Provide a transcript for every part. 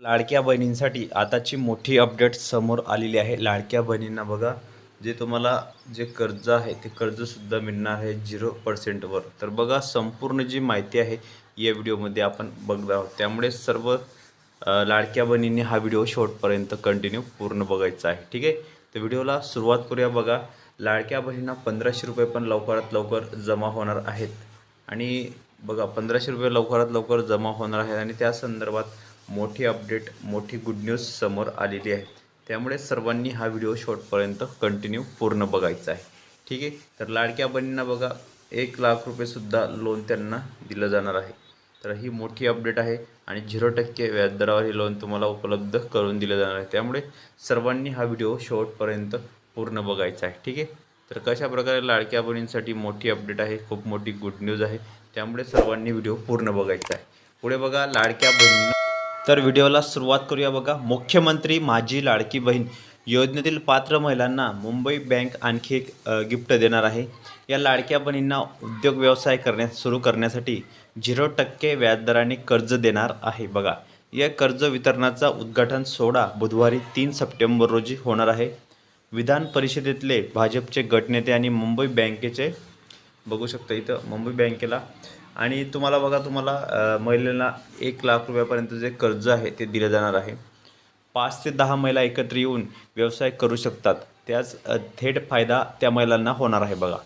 लाडक्या बहिणींसाठी आताची मोठी अपडेट समोर आलेली आहे. लाडक्या बहिणींना बघा जे तुम्हाला जे कर्ज आहे ते कर्जसुद्धा मिळणार आहे झिरो पर्सेंटवर तर बघा संपूर्ण जी माहिती आहे या व्हिडिओमध्ये आपण बघणार आहोत. त्यामुळे सर्व लाडक्या बहिणींनी हा व्हिडिओ शेवटपर्यंत कंटिन्यू पूर्ण बघायचा आहे. ठीक आहे? तर व्हिडिओला सुरुवात करूया बघा. लाडक्या बहिणींना पंधराशे रुपये पण लवकरात लवकर जमा होणार आहेत. आणि बघा पंधराशे रुपये लवकरात लवकर जमा होणार आहेत. आणि त्या संदर्भात मोठी अपडेट मोठी गुड न्यूज समोर आलेली आहे. त्यामुळे सर्वांनी हा व्हिडिओ शॉर्टपर्यंत कंटिन्यू पूर्ण बघायचा आहे. ठीक आहे? तर लाडक्या बहिणींना बघा एक लाख रुपयेसुद्धा लोन त्यांना दिलं जाणार आहे. तर ही मोठी अपडेट आहे आणि झिरो टक्के व्याजदरावर हे लोन तुम्हाला उपलब्ध करून दिलं जाणार आहे. त्यामुळे सर्वांनी हा व्हिडिओ शेवटपर्यंत पूर्ण बघायचा आहे. ठीक आहे? तर कशा प्रकारे लाडक्या बहिणींसाठी मोठी अपडेट आहे खूप मोठी गुड न्यूज आहे त्यामुळे सर्वांनी व्हिडिओ पूर्ण बघायचा आहे. पुढे बघा लाडक्या बहिणींना तर व्हिडिओला सुरुवात करूया बघा. मुख्यमंत्री माझी लाडकी बहीण योजनेतील पात्र महिलांना मुंबई बँक आणखी एक गिफ्ट देणार आहे. या लाडक्या बहिणींना उद्योग व्यवसाय करण्यास सुरू करण्यासाठी झिरो टक्के व्याजदराने कर्ज देणार आहे बघा. या कर्ज वितरणाचा उद्घाटन सोहळा बुधवारी तीन सप्टेंबर रोजी होणार आहे. विधान परिषदेतले भाजपचे गटनेते आणि मुंबई बँकेचे बघू शकता इथं मुंबई बँकेला आणि तुम्हाला बघा तुम्हाला महिलेला एक लाख रुपयापर्यंत जे कर्ज आहे ते दिलं जाणार आहे. पाच ते दहा महिला एकत्र येऊन व्यवसाय करू शकतात. त्याच थेट फायदा त्या महिलांना होणार आहे बघा.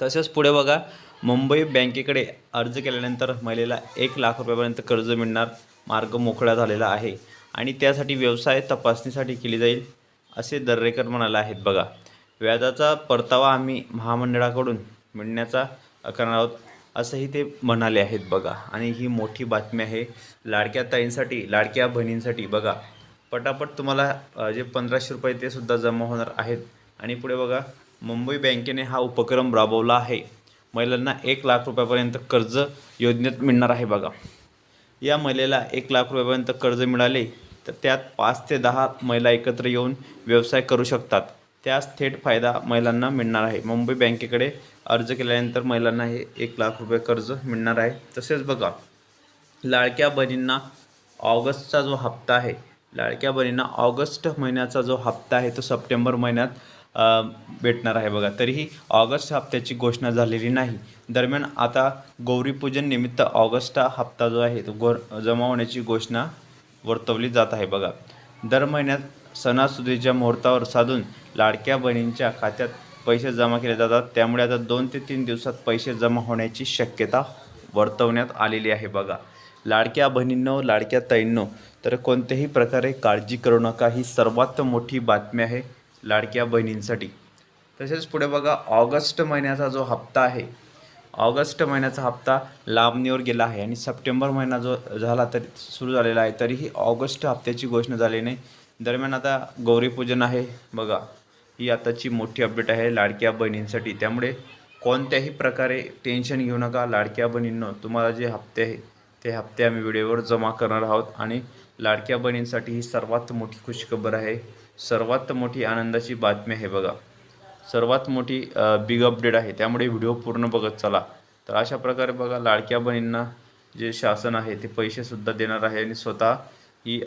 तसेच पुढे बघा मुंबई बँकेकडे अर्ज केल्यानंतर महिलेला एक लाख रुपयापर्यंत कर्ज मिळणार मार्ग मोकळा झालेला आहे आणि त्यासाठी व्यवसाय तपासणीसाठी केली जाईल असे दर्रेकर म्हणाले आहेत बघा. व्याजाचा परतावा आम्ही महामंडळाकडून मिळण्याचा करणार आहोत. असंही ते म्हणाले आहेत बघा. आणि ही मोठी बातमी आहे लाडक्या ताईंसाठी लाडक्या बहिणींसाठी. बघा पटापट तुम्हाला जे पंधराशे रुपये ते सुद्धा जमा होणार आहेत. आणि पुढे बघा मुंबई बँकेने हा उपक्रम राबवला आहे. महिलांना एक लाख रुपयापर्यंत कर्ज योजनेत मिळणार आहे बघा. या महिलेला एक लाख रुपयापर्यंत कर्ज मिळाले तर त्यात पाच ते दहा महिला एकत्र येऊन व्यवसाय करू शकतात. त्यास थेट फायदा महिलांना मिळणार आहे. मुंबई बँकेकडे अर्ज केल्यानंतर महिलांना हे एक लाख रुपये कर्ज मिळणार आहे. तसेच बघा लाडक्या बहिणींना ऑगस्टचा जो हप्ता आहे लाडक्या बहिणींना ऑगस्ट महिन्याचा जो हप्ता आहे तो सप्टेंबर महिन्यात भेटणार आहे बघा. तरीही ऑगस्ट हप्त्याची घोषणा झालेली नाही. दरम्यान आता गौरीपूजन निमित्त ऑगस्ट हा हप्ता जो आहे तो गो जमा होण्याची घोषणा वर्तवली जात आहे बघा. दर महिन्यात सणासुदीच्या मुहूर्तावर साधून लाडक्या बहिणींच्या खात्यात पैसे जमा केले जातात. त्यामुळे आता दोन ते तीन दिवसात पैसे जमा होण्याची शक्यता वर्तवण्यात आलेली आहे बघा. लाडक्या बहिणींनो लाडक्या ताईंनो तर कोणत्याही प्रकारे काळजी करू नका. ही सर्वात मोठी बातमी आहे लाडक्या बहिणींसाठी. तसेच पुढे बघा ऑगस्ट महिन्याचा जो हप्ता आहे ऑगस्ट महिन्याचा हप्ता लांबणीवर गेला आहे आणि सप्टेंबर महिना जो झाला तरी सुरू झालेला आहे तरीही ऑगस्ट हप्त्याची घोषणा झाली नाही. दरम्यान आता गौरीपूजन आहे. बघा ही आताची मोठी अपडेट आहे लाडक्या बहिणींसाठी. त्यामुळे कोणत्याही प्रकारे टेन्शन घेऊ नका लाडक्या बहिणींनो. तुम्हाला जे हप्ते आहे ते हप्ते आम्ही व्हिडिओवर जमा करणार आहोत. आणि लाडक्या बहिणींसाठी ही सर्वात मोठी खुशखबर आहे. सर्वात मोठी आनंदाची बातमी आहे बघा. सर्वात मोठी बिग अपडेट आहे. त्यामुळे व्हिडिओ पूर्ण बघत चला. तर अशा प्रकारे बघा लाडक्या बहिणींना जे शासन आहे ते पैसेसुद्धा देणार आहे. आणि स्वतः ही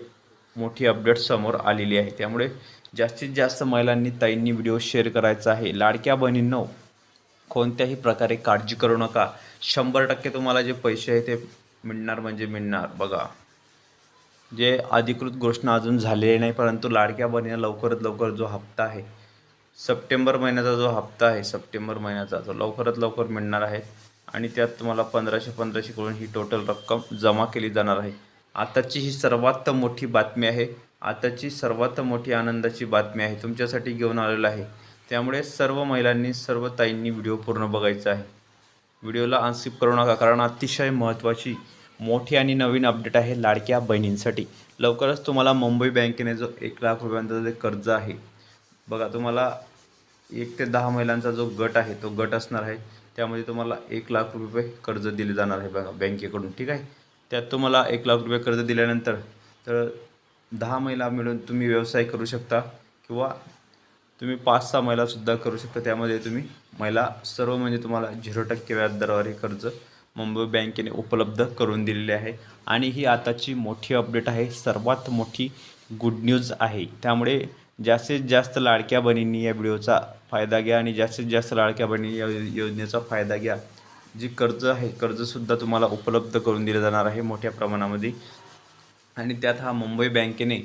मोठी अपडेट समोर आलेली आहे. त्यामुळे जास्तीत जास्त महिलांनी ताईंनी व्हिडिओ शेअर करायचा आहे. लाडक्या बहिणींनो कोणत्याही प्रकारे काळजी करू नका. शंभर टक्के तुम्हाला जे पैसे आहे ते मिळणार म्हणजे मिळणार. बघा. जे अधिकृत घोषणा अजून झालेली नाही परंतु लाडक्या बहिणीला लवकरात लवकर जो हप्ता आहे सप्टेंबर महिन्याचा जो हप्ता आहे सप्टेंबर महिन्याचा तो लवकरात लवकर मिळणार आहे. आणि त्यात तुम्हाला पंधराशे पंधराशे करून ही टोटल रक्कम जमा केली जाणार आहे. आताची ही सर्वात मोठी बातमी आहे. आताची सर्वात मोठी आनंदाची बातमी आहे. तुमच्यासाठी घेऊन आलेलं आहे. त्यामुळे सर्व महिलांनी सर्व ताईंनी व्हिडिओ पूर्ण बघायचा आहे. व्हिडिओला अनस्किप करू नका कारण अतिशय महत्त्वाची मोठी आणि नवीन अपडेट आहे लाडक्या बहिणींसाठी. लवकरच तुम्हाला मुंबई बँकेने जो एक लाख रुपयांचा जे कर्ज आहे बघा तुम्हाला एक ते दहा महिलांचा जो गट आहे तो गट असणार आहे. त्यामध्ये तुम्हाला एक लाख रुपये कर्ज दिले जाणार आहे बघा बँकेकडून ठीक आहे? त्यात तुम्हाला एक लाख रुपये कर्ज दिल्यानंतर तर दहा महिला मिळून तुम्ही व्यवसाय करू शकता किंवा तुम्ही पाच सहा महिलासुद्धा करू शकता. त्यामध्ये तुम्ही महिला सर्व म्हणजे तुम्हाला झिरो टक्के व्याजदरावर हे कर्ज मुंबई बँकेने उपलब्ध करून दिलेले आहे. आणि ही आताची मोठी अपडेट आहे. सर्वात मोठी गुड न्यूज आहे. त्यामुळे जास्तीत जास्त लाडक्या बहिणींनी या व्हिडिओचा फायदा घ्या आणि जास्तीत जास्त लाडक्या बहिणी या योजनेचा फायदा घ्या. जी कर्ज आहे कर्जसुद्धा तुम्हाला उपलब्ध करून दिलं जाणार आहे मोठ्या प्रमाणामध्ये. आणि त्यात हा मुंबई बँकेने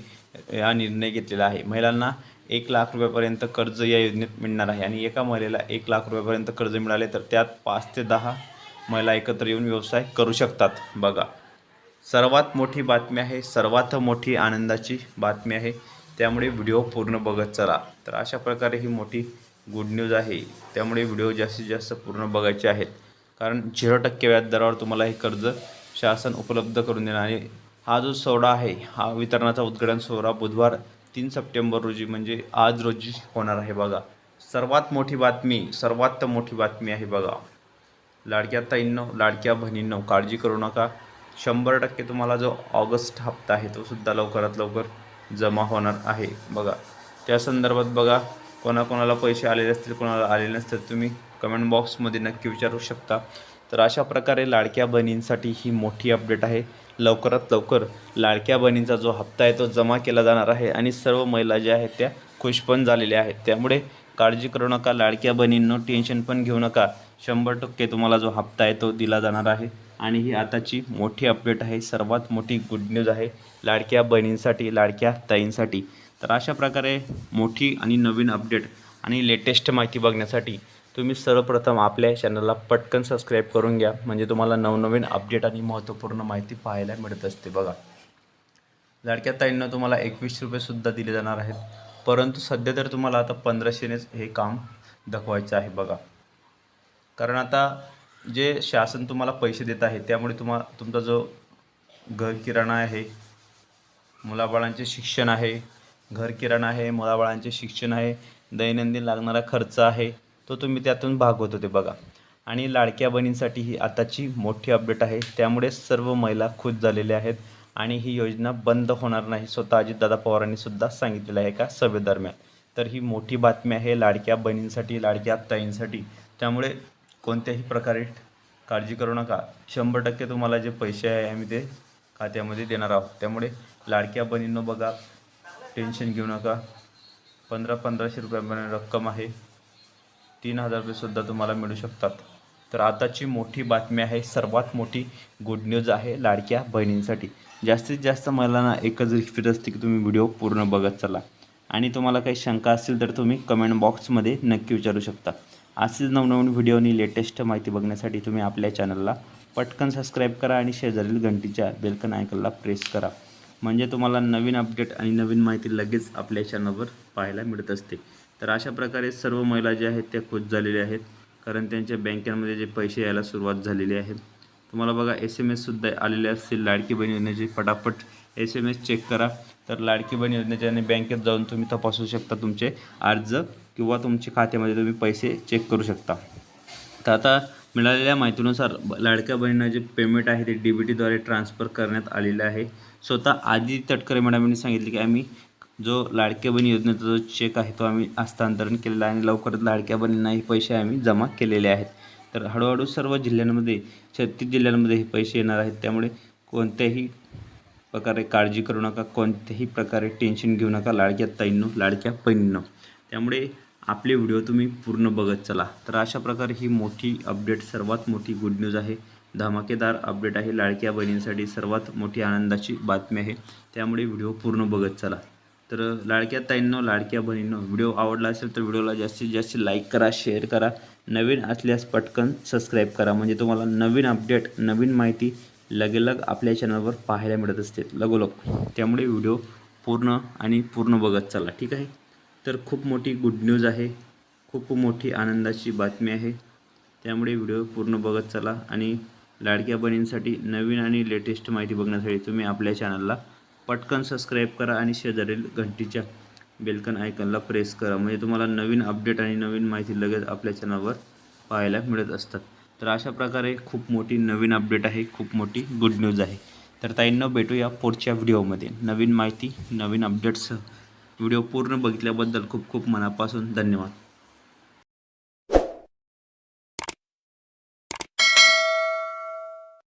हा निर्णय घेतलेला आहे. महिलांना एक लाख रुपयापर्यंत कर्ज या योजनेत मिळणार आहे. आणि एका महिलेला एक लाख रुपयापर्यंत कर्ज मिळाले तर त्यात पाच ते दहा महिला एकत्र येऊन व्यवसाय करू शकतात. बघा. सर्वात मोठी बातमी आहे सर्वात मोठी आनंदाची बातमी आहे. त्यामुळे व्हिडिओ पूर्ण बघत चला. तर अशा प्रकारे ही मोठी गुड न्यूज आहे. त्यामुळे व्हिडिओ जास्तीत जास्त पूर्ण बघायचे आहेत. कारण झिरो टक्के व्याजदरावर तुम्हाला हे कर्ज शासन उपलब्ध करून देणार. आणि हा जो सोहळा आहे हा वितरणाचा उद्घाटन सोहळा बुधवार तीन सप्टेंबर रोजी म्हणजे आज रोजी होणार आहे बघा. सर्वात मोठी बातमी सर्वात मोठी बातमी आहे बघा. लाडक्या ताईंनो लाडक्या बहिणींनो काळजी करू नका. शंभर टक्के तुम्हाला जो ऑगस्ट हप्ता आहे तो सुद्धा लवकरात लवकर जमा होणार आहे बघा. त्या संदर्भात बघा कोणाकोणाला पैसे आलेले असतील कोणाला आलेले नसतील तुम्ही कमेंट बॉक्समध्ये नक्की विचारू शकता. तर अशा प्रकारे लाडक्या बहिणींसाठी ही मोठी अपडेट आहे. लवकरात लवकर लाडक्या बहिणींचा जो हप्ता आहे तो जमा केला जाणार आहे आणि सर्व महिला ज्या आहेत त्या खुश पण झालेल्या आहेत. त्यामुळे काळजी करू नका लाडक्या बहिणींनो टेन्शन पण घेऊ नका. शंभर टक्के तुम्हाला जो हप्ता आहे तो दिला जाणार आहे. आणि ही आताची मोठी अपडेट आहे. सर्वात मोठी गुड न्यूज आहे लाडक्या बहिणींसाठी लाडक्या ताईंसाठी. तर अशा प्रकारे मोठी आणि नवीन अपडेट आणि लेटेस्ट माहिती बघण्यासाठी तुम्ही सर्वप्रथम आपल्या चॅनलला पटकन सबस्क्राईब करून घ्या. म्हणजे तुम्हाला नवनवीन अपडेट आणि महत्त्वपूर्ण माहिती पाहायला मिळत असते बघा. लाडक्या ताईंना तुम्हाला एकवीस रुपयेसुद्धा दिले जाणार आहेत. परंतु सध्या तर तुम्हाला आता पंधराशेनेच हे काम दाखवायचं आहे बघा. कारण आता जे शासन तुम्हाला पैसे देत आहे त्यामुळे तुम्हा तुमचा जो घर किराणा आहे मुलाबाळांचे शिक्षण आहे घर किराणा आहे मुलाबाळांचे शिक्षण आहे दैनंदिन लागणारा खर्च आहे तो तुम्ही त्यातून भाग होत होते बघा. आणि लाडक्या बहिणींसाठी ही आताची मोठी अपडेट आहे. त्यामुळे सर्व महिला खुश झालेल्या आहेत आणि ही योजना बंद होणार नाही स्वतः अजितदादा पवारांनी सुद्धा सांगितलेलं आहे का सभेदरम्यान. तर ही मोठी बातमी आहे लाडक्या बहिणींसाठी लाडक्या ताईंसाठी. त्यामुळे कोणत्याही प्रकारे काळजी करू नका. शंभर टक्के तुम्हाला जे पैसे आहे आम्ही ते खात्यामध्ये देणार आहोत. त्यामुळे लाडक्या बहिणींनो बघा टेन्शन घेऊ नका. पंधरा पंधराशे रुपयापर्यंत रक्कम आहे. तीन हजार रुपयेसुद्धा तुम्हाला मिळू शकतात. तर आताची मोठी बातमी आहे सर्वात मोठी गुड न्यूज आहे लाडक्या बहिणींसाठी. जास्तीत जास्त महिलांना एकच रिक्वेस्ट असते की तुम्ही व्हिडिओ पूर्ण बघत चला. आणि तुम्हाला काही शंका असतील तर तुम्ही कमेंट बॉक्समध्ये नक्की विचारू शकता. असेच नवनवीन व्हिडिओ आणि लेटेस्ट माहिती बघण्यासाठी तुम्ही आपल्या चॅनलला पटकन सबस्क्राईब करा आणि शेजारील घंटीच्या बेलकन आयकनला प्रेस करा. म्हणजे तुम्हाला नवीन अपडेट आणि नवीन माहिती लगेच आपल्या चॅनलवर पाहायला मिळत असते. तर अशा प्रकारे सर्व महिला ज्या आहेत त्या खुश झालेल्या आहेत. कारण त्यांच्या बँकांमध्ये जे पैसे यायला सुरुवात झालेली आहे. तुम्हाला बघा एस एम एससुद्धा आलेले असतील लाडकी बहीण योजनेचे. फटाफट एस एम एस चेक करा. तर लाडकी बहीण योजनेच्या आणि बँकेत जाऊन तुम्ही तपासू शकता तुमचे अर्ज किंवा तुमच्या खात्यामध्ये तुम्ही पैसे चेक करू शकता. तर आता मिळालेल्या माहितीनुसार लाडक्या बहिणींना जे पेमेंट आहे ते डी बी टीद्वारे ट्रान्सफर करण्यात आलेलं आहे. स्वतः आधी तटकरे मॅडमांनी सांगितले की आम्ही जो लाडक्या बहीण योजनेचा जो चेक आहे तो आम्ही हस्तांतरण केलेला आहे आणि लवकरच लाडक्या बहिणींनाही पैसे आम्ही जमा केलेले आहेत. तर हळूहळू सर्व जिल्ह्यांमध्ये छत्तीस जिल्ह्यांमध्ये हे पैसे येणार आहेत. त्यामुळे कोणत्याही प्रकारे काळजी करू नका कोणत्याही प्रकारे टेन्शन घेऊ नका लाडक्या ताईंनो लाडक्या बहिणींनो. त्यामुळे आपले व्हिडिओ तुम्ही पूर्ण बघत चला. तर अशा प्रकारे ही मोठी अपडेट सर्वात मोठी गुड न्यूज आहे. धमाकेदार अपडेट आहे लाडक्या बहिणींसाठी. सर्वात मोठी आनंदाची बातमी आहे. त्यामुळे व्हिडिओ पूर्ण बघत चला. तर लाडक्या ताईंनो लाडक्या बहिणींनो व्हिडिओ आवडला असेल तर व्हिडिओला जास्तीत जास्त लाईक करा शेअर करा. नवीन असल्यास पटकन सबस्क्राईब करा. म्हणजे तुम्हाला नवीन अपडेट नवीन माहिती लगेलग आपल्या चॅनलवर पाहायला मिळत असते. लगोलग त्यामुळे व्हिडिओ पूर्ण आणि पूर्ण बघत चला. ठीक आहे? तर खूप मोठी गुड न्यूज आहे. खूप मोठी आनंदाची बातमी आहे. त्यामुळे व्हिडिओ पूर्ण बघत चला. आणि लाडक्या बहिणींसाठी नवीन आणि लेटेस्ट माहिती बघण्यासाठी तुम्ही आपल्या चॅनलला पटकन सबस्क्राईब करा आणि शेजारील घंटीच्या बेलकन आयकनला प्रेस करा. म्हणजे तुम्हाला नवीन अपडेट आणि नवीन माहिती लगेच आपल्या चॅनलवर पाहायला मिळत असतात. तर अशा प्रकारे खूप मोठी नवीन अपडेट आहे खूप मोठी गुड न्यूज आहे. तर ताईंना भेटूया पुढच्या व्हिडिओमध्ये नवीन माहिती नवीन अपडेट्स व्हिडिओ पूर्ण बघितल्याबद्दल खूप खूप मनापासून धन्यवाद.